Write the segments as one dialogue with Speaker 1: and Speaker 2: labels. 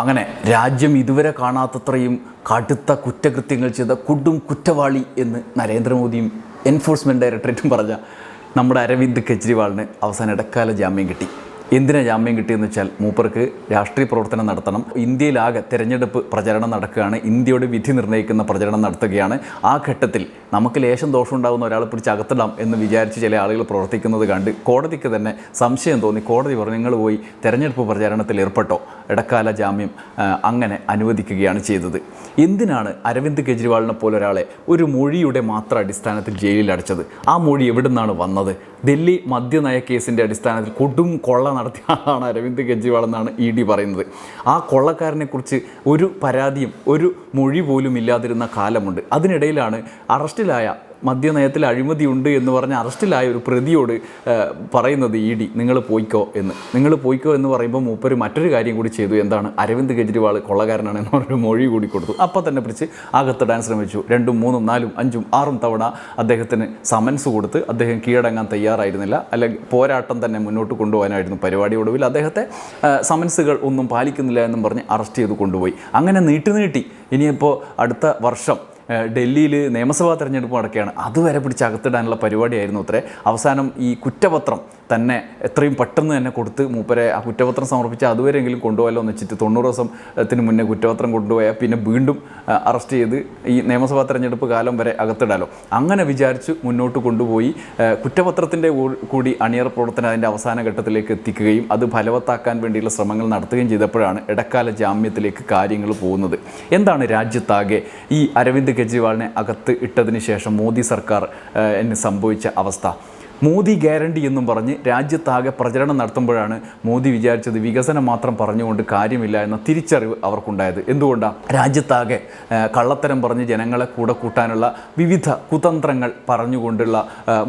Speaker 1: അങ്ങനെ രാജ്യം ഇതുവരെ കാണാത്തത്രയും കടുത്ത കുറ്റകൃത്യങ്ങൾ ചെയ്ത കുടും കുറ്റവാളി എന്ന് നരേന്ദ്രമോദിയും എൻഫോഴ്സ്മെന്റ് ഡയറക്ടറേറ്റും പറഞ്ഞ നമ്മുടെ അരവിന്ദ് കെജ്രിവാളിന് അവസാന ഇടക്കാല ജാമ്യം കിട്ടി. എന്തിനാ ജാമ്യം കിട്ടിയെന്ന് വെച്ചാൽ മൂപ്പർക്ക് രാഷ്ട്രീയ പ്രവർത്തനം നടത്തണം. ഇന്ത്യയിലാകെ തെരഞ്ഞെടുപ്പ് പ്രചരണം നടക്കുകയാണ്. ഇന്ത്യയുടെ വിധി നിർണയിക്കുന്ന പ്രചരണം നടത്തുകയാണ്. ആ ഘട്ടത്തിൽ നമുക്ക് ലേശം ദോഷം ഉണ്ടാകുന്ന ഒരാളെ പിടിച്ച് അകത്തിടാം എന്ന് വിചാരിച്ച് ചില ആളുകൾ പ്രവർത്തിക്കുന്നത് കണ്ട് കോടതിക്ക് തന്നെ സംശയം തോന്നി. കോടതി പറഞ്ഞു നിങ്ങൾ പോയി തെരഞ്ഞെടുപ്പ് പ്രചാരണത്തിൽ ഏർപ്പെട്ടോ? ഇടക്കാല ജാമ്യം അങ്ങനെ അനുവദിക്കുകയാണ് ചെയ്തത്. എന്തിനാണ് അരവിന്ദ് കെജ്രിവാളിനെ പോലൊരാളെ ഒരു മൊഴിയുടെ മാത്രം അടിസ്ഥാനത്തിൽ ജയിലിൽ അടച്ചത്? ആ മൊഴി എവിടെ നിന്നാണ് വന്നത്? ഡൽഹി മദ്യനയ കേസിന്റെ അടിസ്ഥാനത്തിൽ കൊടും കൊള്ള നടത്തിയ ആളാണ് അരവിന്ദ് കെജ്രിവാൾ എന്നാണ് ഇ ഡി പറയുന്നത്. ആ കൊള്ളക്കാരനെക്കുറിച്ച് ഒരു പരാതിയും ഒരു മൊഴി പോലും ഇല്ലാതിരുന്ന കാലമുണ്ട്. അതിനിടയിലാണ് അറസ്റ്റിലായ മദ്യനയത്തിൽ അഴിമതിയുണ്ട് എന്ന് പറഞ്ഞ് അറസ്റ്റിലായ ഒരു പ്രതിയോട് പറയുന്നത് ഇ ഡി നിങ്ങൾ പോയിക്കോ എന്ന്. നിങ്ങൾ പോയിക്കോ എന്ന് പറയുമ്പോൾ മൂപ്പര് മറ്റൊരു കാര്യം കൂടി ചെയ്തു. എന്താണ്? അരവിന്ദ് കെജ്രിവാൾ കൊള്ളകാരനാണ് എന്ന് പറഞ്ഞൊരു മൊഴി കൂടി കൊടുത്തു. അപ്പോൾ തന്നെ പിടിച്ച് അകത്തിടാൻ ശ്രമിച്ചു. രണ്ടും മൂന്നും നാലും അഞ്ചും ആറും തവണ അദ്ദേഹത്തിന് സമൻസ് കൊടുത്ത് അദ്ദേഹം കീഴടങ്ങാൻ തയ്യാറായിരുന്നില്ല. അല്ലെങ്കിൽ പോരാട്ടം തന്നെ മുന്നോട്ട് കൊണ്ടുപോകാനായിരുന്നു പരിപാടി ഒടുവിൽ അദ്ദേഹത്തെ സമൻസുകൾ ഒന്നും പാലിക്കുന്നില്ല എന്നും പറഞ്ഞ് അറസ്റ്റ് ചെയ്ത് കൊണ്ടുപോയി. അങ്ങനെ നീട്ടി നീട്ടി. ഇനിയിപ്പോൾ അടുത്ത വർഷം ഡൽഹിയിൽ നിയമസഭാ തെരഞ്ഞെടുപ്പ് നടക്കുകയാണ്. അതുവരെ പിടിച്ച് അകത്തിടാനുള്ള പരിപാടിയായിരുന്നു അത്രേ. അവസാനം ഈ കുറ്റപത്രം തന്നെ എത്രയും പെട്ടെന്ന് തന്നെ കൊടുത്ത് മൂപ്പരെ ആ കുറ്റപത്രം സമർപ്പിച്ച് അതുവരെയെങ്കിലും കൊണ്ടുപോയല്ലോ എന്ന് വെച്ചിട്ട് തൊണ്ണൂറ് ദിവസത്തിന് മുന്നേ കുറ്റപത്രം കൊണ്ടുപോയാൽ പിന്നെ വീണ്ടും അറസ്റ്റ് ചെയ്ത് ഈ നിയമസഭാ തെരഞ്ഞെടുപ്പ് കാലം വരെ അകത്തിടാലോ. അങ്ങനെ വിചാരിച്ച് മുന്നോട്ട് കൊണ്ടുപോയി കുറ്റപത്രത്തിന്റെ കൂടി അണിയർ പ്രവർത്തനം അതിന്റെ അവസാന ഘട്ടത്തിലേക്ക് എത്തിക്കുകയും അത് ഫലവത്താക്കാൻ വേണ്ടിയുള്ള ശ്രമങ്ങൾ നടത്തുകയും ചെയ്തപ്പോഴാണ് ഇടക്കാല ജാമ്യത്തിലേക്ക് കാര്യങ്ങൾ പോകുന്നത്. എന്താണ് രാജ്യത്താകെ ഈ അരവിന്ദ് കെജ്രിവാളിനെ അകത്ത് ഇട്ടതിന് ശേഷം മോദി സർക്കാർ സംഭവിച്ച അവസ്ഥ? മോദി ഗ്യാരണ്ടി എന്നും പറഞ്ഞ് രാജ്യത്താകെ പ്രചരണം നടത്തുമ്പോഴാണ് മോദി വിചാരിച്ചത് വികസനം മാത്രം പറഞ്ഞുകൊണ്ട് കാര്യമില്ല എന്ന തിരിച്ചറിവ് അവർക്കുണ്ടായത്. എന്തുകൊണ്ടാണ് രാജ്യത്താകെ കള്ളത്തരം പറഞ്ഞ് ജനങ്ങളെ കൂടെ കൂട്ടാനുള്ള വിവിധ കുതന്ത്രങ്ങൾ പറഞ്ഞുകൊണ്ടുള്ള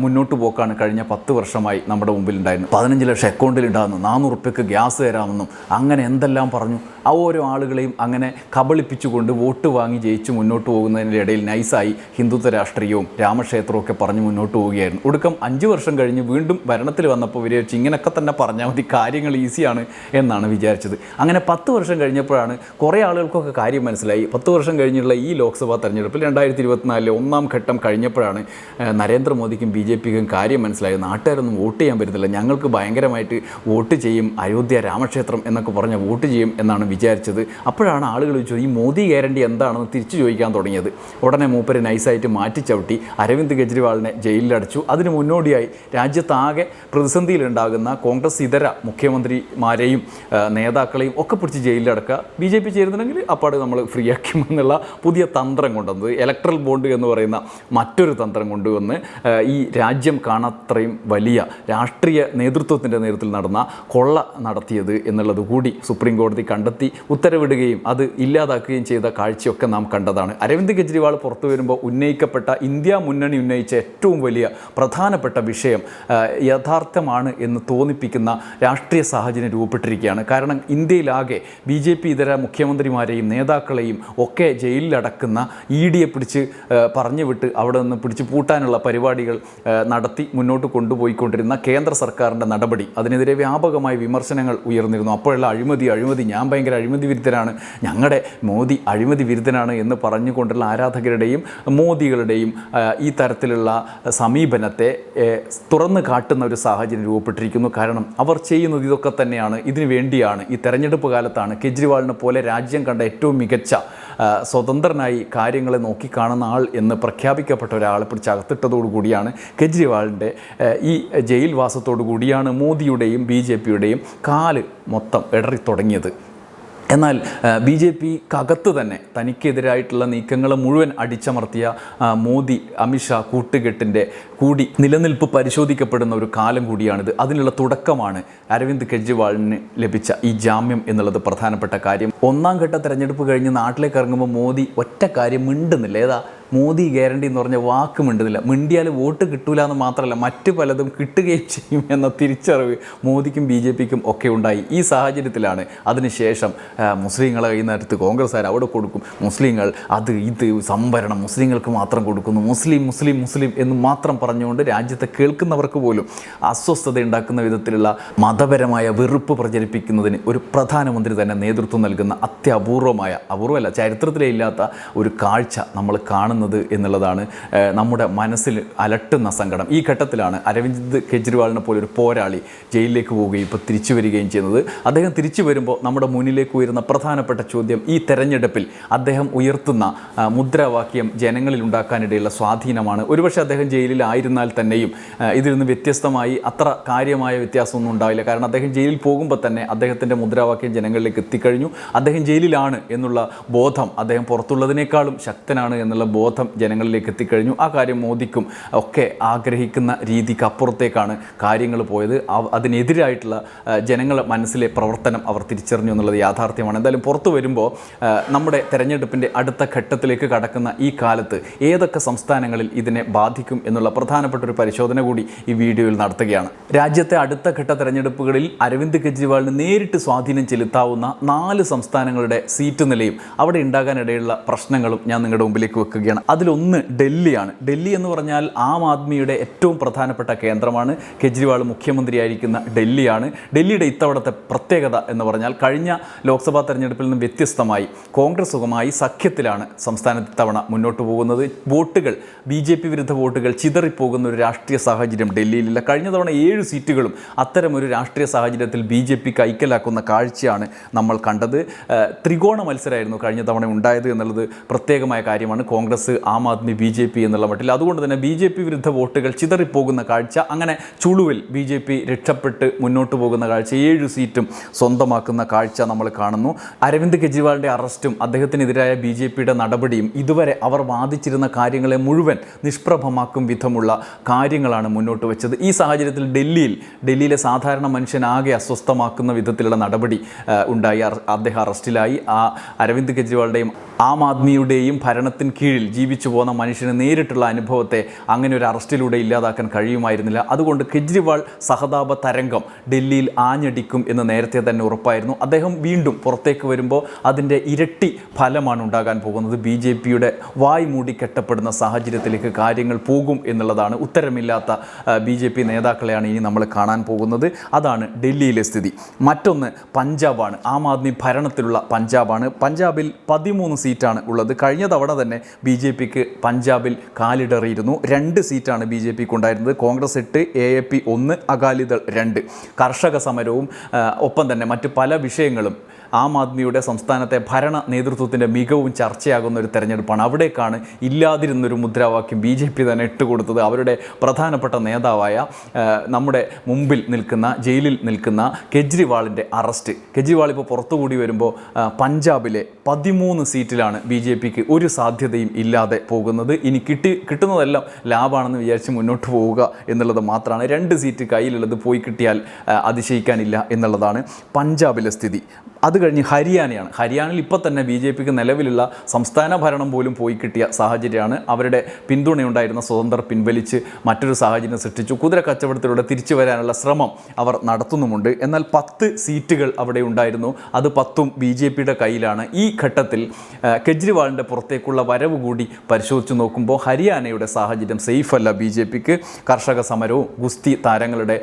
Speaker 1: മുന്നോട്ട് പോക്കാണ് കഴിഞ്ഞ പത്ത് വർഷമായി നമ്മുടെ മുമ്പിൽ മുമ്പിലുണ്ടായിരുന്നത്. പതിനഞ്ച് ലക്ഷം അക്കൗണ്ടിലുണ്ടാകുന്നു നാനൂറ് റുപ്യക്ക് ഗ്യാസ് തരാമെന്നും അങ്ങനെ എന്തെല്ലാം പറഞ്ഞു? ആ ഓരോ ആളുകളെയും അങ്ങനെ കബളിപ്പിച്ചുകൊണ്ട് വോട്ട് വാങ്ങി ജയിച്ച് മുന്നോട്ട് പോകുന്നതിന്റെ ഇടയിൽ നൈസായി ഹിന്ദുത്വ രാഷ്ട്രീയവും രാമക്ഷേത്രവും ഒക്കെ പറഞ്ഞ് മുന്നോട്ട് പോവുകയായിരുന്നു. ഒടുക്കം അഞ്ച് വർഷം കഴിഞ്ഞ് വീണ്ടും ഭരണത്തിൽ വന്നപ്പോൾ വിചാരിച്ചു ഇങ്ങനെയൊക്കെ തന്നെ പറഞ്ഞാൽ മതി കാര്യങ്ങൾ ഈസിയാണ് എന്നാണ് വിചാരിച്ചത്. അങ്ങനെ പത്ത് വർഷം കഴിഞ്ഞപ്പോഴാണ് കുറേ ആളുകൾക്കൊക്കെ കാര്യം മനസ്സിലായി. പത്ത് വർഷം കഴിഞ്ഞുള്ള ഈ ലോക്സഭാ തെരഞ്ഞെടുപ്പിൽ രണ്ടായിരത്തി ഇരുപത്തിനാലിലെ ഒന്നാം ഘട്ടം കഴിഞ്ഞപ്പോഴാണ് നരേന്ദ്രമോദിക്കും ബി ജെ പിക്കും കാര്യം മനസ്സിലായത്. നാട്ടുകാരൊന്നും വോട്ട് ചെയ്യാൻ പറ്റുന്നില്ല ഞങ്ങൾക്ക് ഭയങ്കരമായിട്ട് വോട്ട് ചെയ്യും അയോധ്യ രാമക്ഷേത്രം എന്നൊക്കെ പറഞ്ഞ വോട്ട് ചെയ്യും എന്നാണ് വിചാരിച്ചത്. അപ്പോഴാണ് ആളുകൾ ചോദിച്ചത് ഈ മോദി ഗ്യാരണ്ടി എന്താണെന്ന് തിരിച്ചു ചോദിക്കാൻ തുടങ്ങിയത്? ഉടനെ മൂപ്പര് നൈസായിട്ട് മാറ്റിച്ചവിട്ടി അരവിന്ദ് കെജ്രിവാളിനെ ജയിലിലടച്ചു. അതിന് മുന്നോടിയായി രാജ്യത്താകെ പ്രതിസന്ധിയിലുണ്ടാകുന്ന കോൺഗ്രസ് ഇതര മുഖ്യമന്ത്രിമാരെയും നേതാക്കളെയും ഒക്കെ പിടിച്ച് ജയിലിലടക്കുക. ബി ജെ പി ചേരുന്നുണ്ടെങ്കിൽ അപ്പാട് നമ്മൾ ഫ്രീ ആക്കും എന്നുള്ള പുതിയ തന്ത്രം കൊണ്ടുവന്നത്. ഇലക്ട്രൽ ബോണ്ട് എന്ന് പറയുന്ന മറ്റൊരു തന്ത്രം കൊണ്ടുവന്ന് ഈ രാജ്യം കാണാത്രയും വലിയ രാഷ്ട്രീയ നേതൃത്വത്തിന്റെ നേതൃത്വത്തിൽ നടന്ന കൊള്ള നടത്തിയത് എന്നുള്ളത് കൂടി സുപ്രീം കോടതി കണ്ടെത്തി. ഉത്തരവിടുകയും അത് ഇല്ലാതാക്കുകയും ചെയ്ത കാഴ്ചയൊക്കെ നാം കണ്ടതാണ്. അരവിന്ദ് കെജ്രിവാൾ പുറത്തു വരുമ്പോൾ ഉന്നയിക്കപ്പെട്ട ഇന്ത്യ മുന്നണി ഉന്നയിച്ച ഏറ്റവും വലിയ പ്രധാനപ്പെട്ട വിഷയം യഥാർത്ഥമാണ് എന്ന് തോന്നിപ്പിക്കുന്ന രാഷ്ട്രീയ സാഹചര്യം രൂപപ്പെട്ടിരിക്കുകയാണ്. കാരണം ഇന്ത്യയിലാകെ ബി ജെ പി ഇതര മുഖ്യമന്ത്രിമാരെയും നേതാക്കളെയും ഒക്കെ ജയിലിലടക്കുന്ന ഇ ഡിയെ പിടിച്ച് പറഞ്ഞു വിട്ട് അവിടെ നിന്ന് പിടിച്ച് പൂട്ടാനുള്ള പരിപാടികൾ നടത്തി മുന്നോട്ട് കൊണ്ടുപോയിക്കൊണ്ടിരുന്ന കേന്ദ്ര സർക്കാരിന്റെ നടപടി. അതിനെതിരെ വ്യാപകമായ വിമർശനങ്ങൾ ഉയർന്നിരുന്നു. അപ്പോഴുള്ള അഴിമതി അഴിമതി ഞാൻ ഭയങ്കര അഴിമതി വിരുദ്ധരാണ്. ഞങ്ങളുടെ മോദി അഴിമതി വിരുദ്ധനാണ് എന്ന് പറഞ്ഞുകൊണ്ടുള്ള ആരാധകരുടെയും മോദികളുടെയും ഈ തരത്തിലുള്ള സമീപനത്തെ തുറന്നു കാട്ടുന്ന ഒരു സാഹചര്യം രൂപപ്പെട്ടിരിക്കുന്നു. കാരണം അവർ ചെയ്യുന്നത് ഇതൊക്കെ തന്നെയാണ്. ഇതിനു വേണ്ടിയാണ് ഈ തെരഞ്ഞെടുപ്പ് കാലത്താണ് കെജ്രിവാളിനെ പോലെ രാജ്യം കണ്ട ഏറ്റവും മികച്ച സ്വതന്ത്രനായി കാര്യങ്ങളെ നോക്കിക്കാണുന്ന ആൾ എന്ന് പ്രഖ്യാപിക്കപ്പെട്ട ഒരാളെ പിടിച്ച് അകത്തിട്ടതോടുകൂടിയാണ് കെജ്രിവാളിന്റെ ഈ ജയിൽവാസത്തോടു കൂടിയാണ് മോദിയുടെയും ബി ജെ പിയുടെയും കാൽ മൊത്തം ഇടറി തുടങ്ങിയത് എന്നാൽ ബി ജെ പിക്കകത്ത് തന്നെ തനിക്കെതിരായിട്ടുള്ള നീക്കങ്ങൾ മുഴുവൻ അടിച്ചമർത്തിയ മോദി അമിത്ഷാ കൂട്ടുകെട്ടിന്റെ കൂടി നിലനിൽപ്പ് പരിശോധിക്കപ്പെടുന്ന ഒരു കാലം കൂടിയാണിത്. അതിനുള്ള തുടക്കമാണ് അരവിന്ദ് കെജ്രിവാളിന് ലഭിച്ച ഈ ജാമ്യം എന്നുള്ളത് പ്രധാനപ്പെട്ട കാര്യം. ഒന്നാം ഘട്ട തെരഞ്ഞെടുപ്പ് കഴിഞ്ഞ് നാട്ടിലേക്ക് ഇറങ്ങുമ്പോൾ മോദി ഒറ്റ കാര്യം മിണ്ടുന്നില്ല. ഏതാ? മോദി ഗ്യാരണ്ടി എന്ന് പറഞ്ഞ വാക്ക് മിണ്ടുന്നില്ല. മിണ്ടിയാൽ വോട്ട് കിട്ടൂല എന്ന് മാത്രമല്ല മറ്റു പലതും കിട്ടുകയും ചെയ്യും എന്ന തിരിച്ചറിവ് മോദിക്കും ബി ജെ പിക്കും ഒക്കെ ഉണ്ടായി. ഈ സാഹചര്യത്തിലാണ് അതിനുശേഷം മുസ്ലിങ്ങളെ മുസ്ലിങ്ങളെ കൈനകത്ത് കോൺഗ്രസ്സുകാർ അവിടെ കൊടുക്കും. മുസ്ലിങ്ങൾ അത് ഇത് സംവരണം മുസ്ലിങ്ങൾക്ക് മാത്രം കൊടുക്കുന്നു. മുസ്ലിം മുസ്ലിം മുസ്ലിം എന്ന് മാത്രം പറഞ്ഞുകൊണ്ട് രാജ്യത്തെ കേൾക്കുന്നവർക്ക് പോലും അസ്വസ്ഥത ഉണ്ടാക്കുന്ന വിധത്തിലുള്ള മതപരമായ വെറുപ്പ് പ്രചരിപ്പിക്കുന്നതിന് ഒരു പ്രധാനമന്ത്രി തന്നെ നേതൃത്വം നൽകുന്ന അത്യപൂർവമായ അപൂർവമല്ല ചരിത്രത്തിലേ ഇല്ലാത്ത ഒരു കാഴ്ച നമ്മൾ കാണുന്നത് എന്നുള്ളതാണ് നമ്മുടെ മനസ്സിൽ അലട്ടുന്ന സങ്കടം. ഈ ഘട്ടത്തിലാണ് അരവിന്ദ് കെജ്രിവാളിനെ പോലെ ഒരു പോരാളി ജയിലിലേക്ക് പോവുകയും ഇപ്പോൾ തിരിച്ചു വരികയും ചെയ്യുന്നത്. അദ്ദേഹം തിരിച്ചു വരുമ്പോൾ നമ്മുടെ മുന്നിലേക്ക് ഉയരുന്ന പ്രധാനപ്പെട്ട ചോദ്യം ഈ തെരഞ്ഞെടുപ്പിൽ അദ്ദേഹം ഉയർത്തുന്ന മുദ്രാവാക്യം ജനങ്ങളിൽ ഉണ്ടാക്കാനിടയുള്ള സ്വാധീനമാണ്. ഒരുപക്ഷെ അദ്ദേഹം ജയിലിലായിരുന്നാൽ തന്നെയും ഇതിൽ നിന്ന് വ്യത്യസ്തമായി അത്ര കാര്യമായ വ്യത്യാസമൊന്നും ഉണ്ടാവില്ല. കാരണം അദ്ദേഹം ജയിലിൽ പോകുമ്പോൾ തന്നെ അദ്ദേഹത്തിന്റെ മുദ്രാവാക്യം ജനങ്ങളിലേക്ക് എത്തിക്കഴിഞ്ഞു. അദ്ദേഹം ജയിലിലാണ് എന്നുള്ള ബോധം അദ്ദേഹം പുറത്തുള്ളതിനേക്കാളും ശക്തനാണ് എന്നുള്ള ബോധം ജനങ്ങളിലേക്ക് എത്തിക്കഴിഞ്ഞു. ആ കാര്യം മോദിക്കും ഒക്കെ ആഗ്രഹിക്കുന്ന രീതിക്ക് അപ്പുറത്തേക്കാണ് കാര്യങ്ങൾ പോയത്. അതിനെതിരായിട്ടുള്ള ജനങ്ങൾ മനസ്സിലെ പ്രവർത്തനം അവർ തിരിച്ചറിഞ്ഞു എന്നുള്ളത് യാഥാർത്ഥ്യമാണ്. എന്തായാലും പുറത്തു വരുമ്പോൾ നമ്മുടെ തെരഞ്ഞെടുപ്പിന്റെ അടുത്ത ഘട്ടത്തിലേക്ക് കടക്കുന്ന ഈ കാലത്ത് ഏതൊക്കെ സംസ്ഥാനങ്ങളിൽ ഇതിനെ ബാധിക്കും എന്നുള്ള പ്രധാനപ്പെട്ട ഒരു പരിശോധന കൂടി ഈ വീഡിയോയിൽ നടത്തുകയാണ്. രാജ്യത്തെ അടുത്ത ഘട്ട തെരഞ്ഞെടുപ്പുകളിൽ അരവിന്ദ് കെജ്രിവാളിന് നേരിട്ട് സ്വാധീനം ചെലുത്താവുന്ന നാല് സംസ്ഥാനങ്ങളുടെ സീറ്റ് നിലയും അവിടെ ഉണ്ടാകാനിടയുള്ള പ്രശ്നങ്ങളും ഞാൻ നിങ്ങളുടെ മുമ്പിലേക്ക് വെക്കുകയാണ്. അതിലൊന്ന് ഡൽഹിയാണ്. ഡൽഹി എന്ന് പറഞ്ഞാൽ ആം ആദ്മിയുടെ ഏറ്റവും പ്രധാനപ്പെട്ട കേന്ദ്രമാണ്. കെജ്രിവാൾ മുഖ്യമന്ത്രിയായിരിക്കുന്ന ഡൽഹിയാണ്. ഡൽഹിയുടെ ഇത്തവണത്തെ പ്രത്യേകത എന്ന് പറഞ്ഞാൽ കഴിഞ്ഞ ലോക്സഭാ തെരഞ്ഞെടുപ്പിൽ നിന്നും വ്യത്യസ്തമായി കോൺഗ്രസുമായി സഖ്യത്തിലാണ് സംസ്ഥാനത്ത് ഇത്തവണ മുന്നോട്ട് പോകുന്നത്. വോട്ടുകൾ ബി ജെ പി വിരുദ്ധ വോട്ടുകൾ ചിതറിപ്പോകുന്ന ഒരു രാഷ്ട്രീയ സാഹചര്യം ഡൽഹിയിലില്ല. കഴിഞ്ഞ തവണ ഏഴ് സീറ്റുകളും അത്തരം ഒരു രാഷ്ട്രീയ സാഹചര്യത്തിൽ ബി ജെ പി കൈക്കലാക്കുന്ന കാഴ്ചയാണ് നമ്മൾ കണ്ടത്. ത്രികോണ മത്സരമായിരുന്നു കഴിഞ്ഞ തവണ ഉണ്ടായത് എന്നുള്ളത് പ്രത്യേകമായ കാര്യമാണ്. Congress Aam Aadmi B J P എന്നുള്ള മട്ടിൽ അതുകൊണ്ട് തന്നെ ബി ജെ പി വിരുദ്ധ വോട്ടുകൾ ചിതറിപ്പോകുന്ന കാഴ്ച. അങ്ങനെ ചുളുവിൽ ബി ജെ പി രക്ഷപ്പെട്ട് മുന്നോട്ട് പോകുന്ന കാഴ്ച ഏഴ് സീറ്റും സ്വന്തമാക്കുന്ന കാഴ്ച നമ്മൾ കാണുന്നു. അരവിന്ദ് കെജ്രിവാളിന്റെ അറസ്റ്റും അദ്ദേഹത്തിനെതിരായ ബി ജെ പിയുടെ നടപടിയും ഇതുവരെ അവർ വാദിച്ചിരുന്ന കാര്യങ്ങളെ മുഴുവൻ നിഷ്പ്രഭമാക്കും വിധമുള്ള കാര്യങ്ങളാണ് മുന്നോട്ട് വെച്ചത്. ഈ സാഹചര്യത്തിൽ ഡൽഹിയിൽ ഡൽഹിയിലെ സാധാരണ മനുഷ്യനാകെ അസ്വസ്ഥമാക്കുന്ന വിധത്തിലുള്ള നടപടി ഉണ്ടായി. അദ്ദേഹം അറസ്റ്റിലായി. ആ അരവിന്ദ് കെജ്രിവാളുടെയും ആം ആദ്മിയുടെയും ഭരണത്തിന് കീഴിൽ ജീവിച്ചു പോകുന്ന മനുഷ്യന് നേരിട്ടുള്ള അനുഭവത്തെ അങ്ങനെ ഒരു അറസ്റ്റിലൂടെ ഇല്ലാതാക്കാൻ കഴിയുമായിരുന്നില്ല. അതുകൊണ്ട് കെജ്രിവാൾ സഹതാപ തരംഗം ഡൽഹിയിൽ ആഞ്ഞടിക്കും എന്ന് നേരത്തെ തന്നെ ഉറപ്പായിരുന്നു. അദ്ദേഹം വീണ്ടും പുറത്തേക്ക് വരുമ്പോൾ അതിന്റെ ഇരട്ടി ഫലമാണ് ഉണ്ടാകാൻ പോകുന്നത്. ബി ജെ പിയുടെ വായ് മൂടി കെട്ടപ്പെടുന്ന സാഹചര്യത്തിലേക്ക് കാര്യങ്ങൾ പോകും എന്നുള്ളതാണ് ഉത്തരമില്ലാത്ത ബി ജെ പി നേതാക്കളെയാണ് ഇനി നമ്മൾ കാണാൻ പോകുന്നത്. അതാണ് ഡൽഹിയിലെ സ്ഥിതി. മറ്റൊന്ന് പഞ്ചാബാണ്. ആം ആദ്മി ഭരണത്തിലുള്ള പഞ്ചാബാണ്. പഞ്ചാബിൽ പതിമൂന്ന് സീറ്റാണ് ഉള്ളത്. കഴിഞ്ഞ തവണ തന്നെ ബി ജെ പിക്ക് പഞ്ചാബിൽ കാലിടറിയിരുന്നു. രണ്ട് സീറ്റാണ് ബി ജെ പിക്ക് ഉണ്ടായിരുന്നത് കോൺഗ്രസ് എട്ട് എ എ പി ഒന്ന് അകാലിദൾ രണ്ട്. കർഷക സമരവും ഒപ്പം തന്നെ മറ്റ് പല വിഷയങ്ങളും ആം ആദ്മിയുടെ സംസ്ഥാനത്തെ ഭരണ നേതൃത്വത്തിന്റെ മികവും ചർച്ചയാകുന്ന ഒരു തെരഞ്ഞെടുപ്പാണ്. അവിടേക്കാണ് ഇല്ലാതിരുന്നൊരു മുദ്രാവാക്യം ബി ജെ പി തന്നെ ഇട്ടുകൊടുത്തത് അവരുടെ പ്രധാനപ്പെട്ട നേതാവായ നമ്മുടെ മുമ്പിൽ നിൽക്കുന്ന ജയിലിൽ നിൽക്കുന്ന കെജ്രിവാളിന്റെ അറസ്റ്റ്. കെജ്രിവാൾ ഇപ്പോൾ പുറത്തുകൂടി വരുമ്പോൾ പഞ്ചാബിലെ പതിമൂന്ന് സീറ്റിലാണ് ബി ജെ പിക്ക് ഒരു സാധ്യതയും ഇല്ലാതെ പോകുന്നത്. ഇനി കിട്ടി കിട്ടുന്നതെല്ലാം ലാഭാണെന്ന് വിചാരിച്ച് മുന്നോട്ട് പോവുക എന്നുള്ളത് മാത്രമാണ്. രണ്ട് സീറ്റ് കയ്യിലുള്ളത് പോയി കിട്ടിയാൽ അതിശയിക്കാനില്ല എന്നുള്ളതാണ് പഞ്ചാബിലെ സ്ഥിതി. അത് കഴിഞ്ഞ് ഹരിയാനയാണ്. ഹരിയാനയിൽ ഇപ്പോൾ തന്നെ ബി ജെ പിക്ക് നിലവിലുള്ള സംസ്ഥാന ഭരണം പോലും പോയി കിട്ടിയ സാഹചര്യമാണ് അവരുടെ പിന്തുണയുണ്ടായിരുന്ന സ്വതന്ത്രർ പിൻവലിച്ച് മറ്റൊരു സാഹചര്യം സൃഷ്ടിച്ചു. കുതിര കച്ചവടത്തിലൂടെ തിരിച്ചു വരാനുള്ള ശ്രമം അവർ നടത്തുന്നുമുണ്ട്. എന്നാൽ പത്ത് സീറ്റുകൾ അവിടെ ഉണ്ടായിരുന്നു. അത് പത്തും ബി ജെ പിയുടെ കയ്യിലാണ്. ഈ ഘട്ടത്തിൽ കെജ്രിവാളിന്റെ പുറത്തേക്കുള്ള വരവ് കൂടി പരിശോധിച്ച് നോക്കുമ്പോൾ ഹരിയാനയുടെ സാഹചര്യം സേഫ് അല്ല ബി ജെ പിക്ക്. കർഷക സമരവും ഗുസ്തി താരങ്ങളുടെ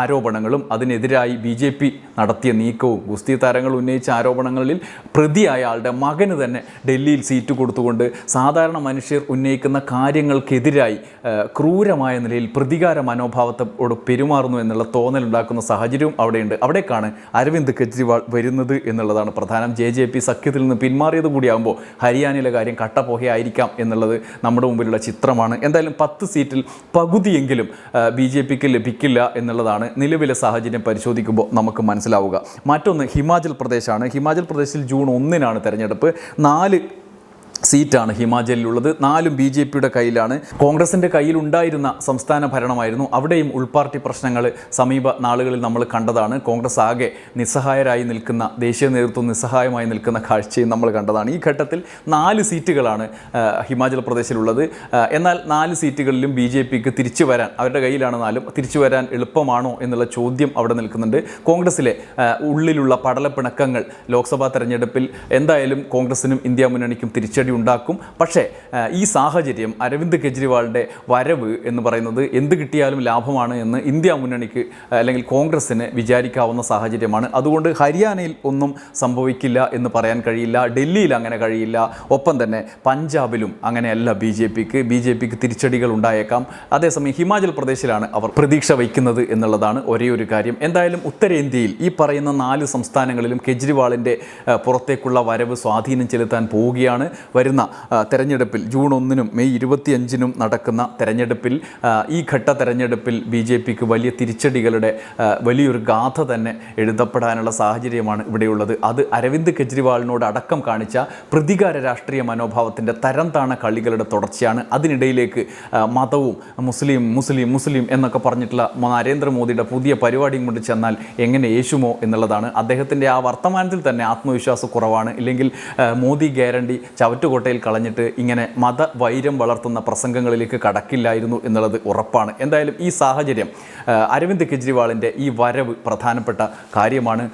Speaker 1: ആരോപണങ്ങളും അതിനെതിരായി ബി ജെ പി നടത്തിയ നീക്കവും ഗുസ്തി താരങ്ങൾ ഉന്നയിച്ച ആരോപണങ്ങളിൽ പ്രതിയായ ആളുടെ മകന് തന്നെ ഡൽഹിയിൽ സീറ്റ് കൊടുത്തുകൊണ്ട് സാധാരണ മനുഷ്യർ ഉന്നയിക്കുന്ന കാര്യങ്ങൾക്കെതിരായി ക്രൂരമായ നിലയിൽ പ്രതികാര മനോഭാവത്തോട് പെരുമാറുന്നു എന്നുള്ള തോന്നലുണ്ടാക്കുന്ന സാഹചര്യവും അവിടെയുണ്ട്. അവിടേക്കാണ് അരവിന്ദ് കെജ്രിവാൾ വരുന്നത് എന്നുള്ളതാണ് പ്രധാനം. ജെ ജെ പി സഖ്യത്തിൽ നിന്ന് പിന്മാറിയത് കൂടിയാകുമ്പോൾ ഹരിയാനയിലെ കാര്യം കട്ടപ്പോഹയായിരിക്കാം എന്നുള്ളത് നമ്മുടെ മുമ്പിലുള്ള ചിത്രമാണ്. എന്തായാലും പത്ത് സീറ്റിൽ പകുതിയെങ്കിലും ബി ജെ പിക്ക് ലഭിക്കില്ല എന്നുള്ളതാണ് നിലവിലെ സാഹചര്യം പരിശോധിക്കുമ്പോൾ നമുക്ക് മനസ്സിലാവുക. മറ്റൊന്ന് ഹിമാചൽ പ്രദേശാണ് ഹിമാചൽ പ്രദേശിൽ ജൂൺ ഒന്നിനാണ് തെരഞ്ഞെടുപ്പ്. നാല് സീറ്റാണ് ഹിമാചലിലുള്ളത്. നാലും ബി ജെ പിയുടെ കയ്യിലാണ്. കോൺഗ്രസിന്റെ കയ്യിലുണ്ടായിരുന്ന സംസ്ഥാന ഭരണമായിരുന്നു. അവിടെയും ഉൾപാർട്ടി പ്രശ്നങ്ങൾ സമീപ നാളുകളിൽ നമ്മൾ കണ്ടതാണ്. കോൺഗ്രസ് ആകെ നിസ്സഹായരായി നിൽക്കുന്ന ദേശീയ നേതൃത്വം നിസ്സഹായമായി നിൽക്കുന്ന കാഴ്ചയും നമ്മൾ കണ്ടതാണ്. ഈ ഘട്ടത്തിൽ നാല് സീറ്റുകളാണ് ഹിമാചൽ പ്രദേശിലുള്ളത്. എന്നാൽ നാല് സീറ്റുകളിലും ബി ജെ പിക്ക് തിരിച്ചു വരാൻ അവരുടെ കയ്യിലാണ് നാലും തിരിച്ചു വരാൻ എളുപ്പമാണോ എന്നുള്ള ചോദ്യം അവിടെ നിൽക്കുന്നുണ്ട്. കോൺഗ്രസിലെ ഉള്ളിലുള്ള പടലപ്പിണക്കങ്ങൾ ലോക്സഭാ തെരഞ്ഞെടുപ്പിൽ എന്തായാലും കോൺഗ്രസിനും ഇന്ത്യ മുന്നണിക്കും തിരിച്ചടി ഉണ്ടാക്കും. പക്ഷേ ഈ സാഹചര്യം അരവിന്ദ് കെജ്രിവാളിന്റെ വരവ് എന്ന് പറയുന്നത് എന്ത് കിട്ടിയാലും ലാഭമാണ് എന്ന് ഇന്ത്യ മുന്നണിക്ക് അല്ലെങ്കിൽ കോൺഗ്രസ്സിന് വിചാരിക്കാവുന്ന സാഹചര്യമാണ്. അതുകൊണ്ട് ഹരിയാനയിൽ ഒന്നും സംഭവിക്കില്ല എന്ന് പറയാൻ കഴിയില്ല. ഡൽഹിയിൽ അങ്ങനെ കഴിയില്ല. ഒപ്പം തന്നെ പഞ്ചാബിലും അങ്ങനെയല്ല ബി ജെ പിക്ക്. ബി ജെ പിക്ക് തിരിച്ചടികൾ ഉണ്ടായേക്കാം. അതേസമയം ഹിമാചൽ പ്രദേശിലാണ് അവർ പ്രതീക്ഷ വയ്ക്കുന്നത് എന്നുള്ളതാണ് ഒരേ ഒരു കാര്യം. എന്തായാലും ഉത്തരേന്ത്യയിൽ ഈ പറയുന്ന നാല് സംസ്ഥാനങ്ങളിലും കെജ്രിവാളിന്റെ പുറത്തേക്കുള്ള വരവ് സ്വാധീനം ചെലുത്താൻ പോവുകയാണ്. വരുന്ന തെരഞ്ഞെടുപ്പിൽ ജൂൺ ഒന്നിനും മെയ് ഇരുപത്തിയഞ്ചിനും നടക്കുന്ന തെരഞ്ഞെടുപ്പിൽ ഈ ഘട്ട തെരഞ്ഞെടുപ്പിൽ ബി ജെ പിക്ക് വലിയ തിരിച്ചടികളുടെ വലിയൊരു ഗാഥ തന്നെ എഴുതപ്പെടാനുള്ള സാഹചര്യമാണ് ഇവിടെയുള്ളത്. അത് അരവിന്ദ് കെജ്രിവാളിനോട് അടക്കം കാണിച്ച പ്രതികാര രാഷ്ട്രീയ മനോഭാവത്തിന്റെ തരം താണ കളികളുടെ തുടർച്ചയാണ്. അതിനിടയിലേക്ക് മതവും മുസ്ലിം മുസ്ലിം മുസ്ലിം എന്നൊക്കെ പറഞ്ഞിട്ടുള്ള നരേന്ദ്രമോദിയുടെ പുതിയ പരിപാടിയും കൊണ്ട് ചെന്നാൽ എങ്ങനെ യേശുമോ എന്നുള്ളതാണ്. അദ്ദേഹത്തിന്റെ ആ വർത്തമാനത്തിൽ തന്നെ ആത്മവിശ്വാസ കുറവാണ്. ഇല്ലെങ്കിൽ മോദി ഗ്യാരണ്ടി ചവറ്റുകോട്ടയിൽ കളഞ്ഞിട്ട് ഇങ്ങനെ മതവൈരം വളർത്തുന്ന പ്രസംഗങ്ങളിലേക്ക് കടക്കില്ലായിരുന്നു എന്നുള്ളത് ഉറപ്പാണ്. എന്തായാലും ഈ സാഹചര്യം അരവിന്ദ് കെജ്രിവാളിന്റെ ഈ വരവ് പ്രധാനപ്പെട്ട കാര്യമാണ്.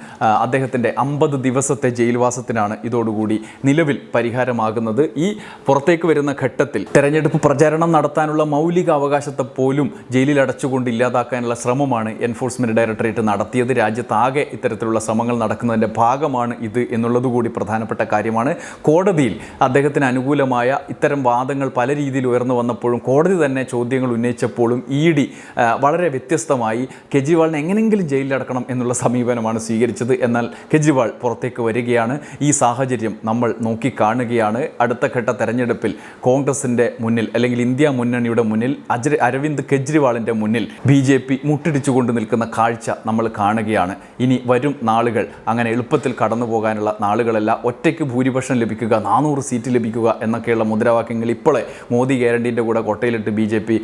Speaker 1: അദ്ദേഹത്തിന്റെ അമ്പത് ദിവസത്തെ ജയിൽവാസത്തിനാണ് ഇതോടുകൂടി നിലവിൽ പരിഹാരമാകുന്നത്. ഈ പുറത്തേക്ക് വരുന്ന ഘട്ടത്തിൽ തെരഞ്ഞെടുപ്പ് പ്രചാരണം നടത്താനുള്ള മൗലിക അവകാശത്തെ പോലും ജയിലിൽ അടച്ചുകൊണ്ട് ഇല്ലാതാക്കാനുള്ള ശ്രമമാണ് എൻഫോഴ്സ്മെന്റ് ഡയറക്ടറേറ്റ് നടത്തിയത്. രാജ്യത്താകെ ഇത്തരത്തിലുള്ള ശ്രമങ്ങൾ നടക്കുന്നതിന്റെ ഭാഗമാണ് ഇത് എന്നുള്ളതുകൂടി പ്രധാനപ്പെട്ട കാര്യമാണ്. കോടതിയിൽ അദ്ദേഹത്തിന് അനുകൂലമായ ഇത്തരം വാദങ്ങൾ പല രീതിയിൽ ഉയർന്നു വന്നപ്പോഴും കോടതി തന്നെ ചോദ്യങ്ങൾ ഉന്നയിച്ചപ്പോഴും ഇ ഡി വളരെ വ്യത്യസ്തമായി കെജ്രിവാളിനെ എങ്ങനെങ്കിലും ജയിലിലടക്കണം എന്നുള്ള സമീപനമാണ് സ്വീകരിച്ചത്. എന്നാൽ കെജ്രിവാൾ പുറത്തേക്ക് വരികയാണ്. ഈ സാഹചര്യം നമ്മൾ നോക്കിക്കാണുകയാണ്. അടുത്ത ഘട്ട തെരഞ്ഞെടുപ്പിൽ കോൺഗ്രസിന്റെ മുന്നിൽ അല്ലെങ്കിൽ ഇന്ത്യ മുന്നണിയുടെ മുന്നിൽ അരവിന്ദ് കെജ്രിവാളിന്റെ മുന്നിൽ ബി ജെ പി മുട്ടിടിച്ചുകൊണ്ട് നിൽക്കുന്ന കാഴ്ച നമ്മൾ കാണുകയാണ്. ഇനി വരും നാളുകൾ അങ്ങനെ എളുപ്പത്തിൽ കടന്നു പോകാനുള്ള നാളുകളല്ല. ഒറ്റയ്ക്ക് ഭൂരിപക്ഷം ലഭിക്കുക നാനൂറ് സീറ്റ് ലഭിക്കുക എന്നൊക്കെയുള്ള മുദ്രാവാക്യങ്ങൾ ഇപ്പോഴേ മോദി ഗ്യാരണ്ടീന്റെ കൂടെ കൊട്ടയിലിട്ട് ബി ജെ പി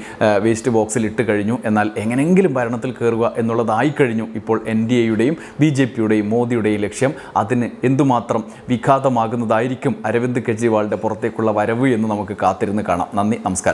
Speaker 1: വേസ്റ്റ് ബോക്സിൽ ഇട്ട് കഴിഞ്ഞു. എന്നാൽ എങ്ങനെയെങ്കിലും ഭരണത്തിൽ കയറുക എന്നുള്ളതായി കഴിഞ്ഞു ഇപ്പോൾ എൻ ഡി എയുടെയും ബി ജെ പിയുടെയും മോദിയുടെയും ലക്ഷ്യം. അതിന് എന്തുമാത്രം വിഘാതമാകുന്നതായിരിക്കും അരവിന്ദ് കെജ്രിവാളിന്റെ പുറത്തേക്കുള്ള വരവ് എന്ന് നമുക്ക് കാത്തിരുന്ന് കാണാം. നന്ദി നമസ്കാരം.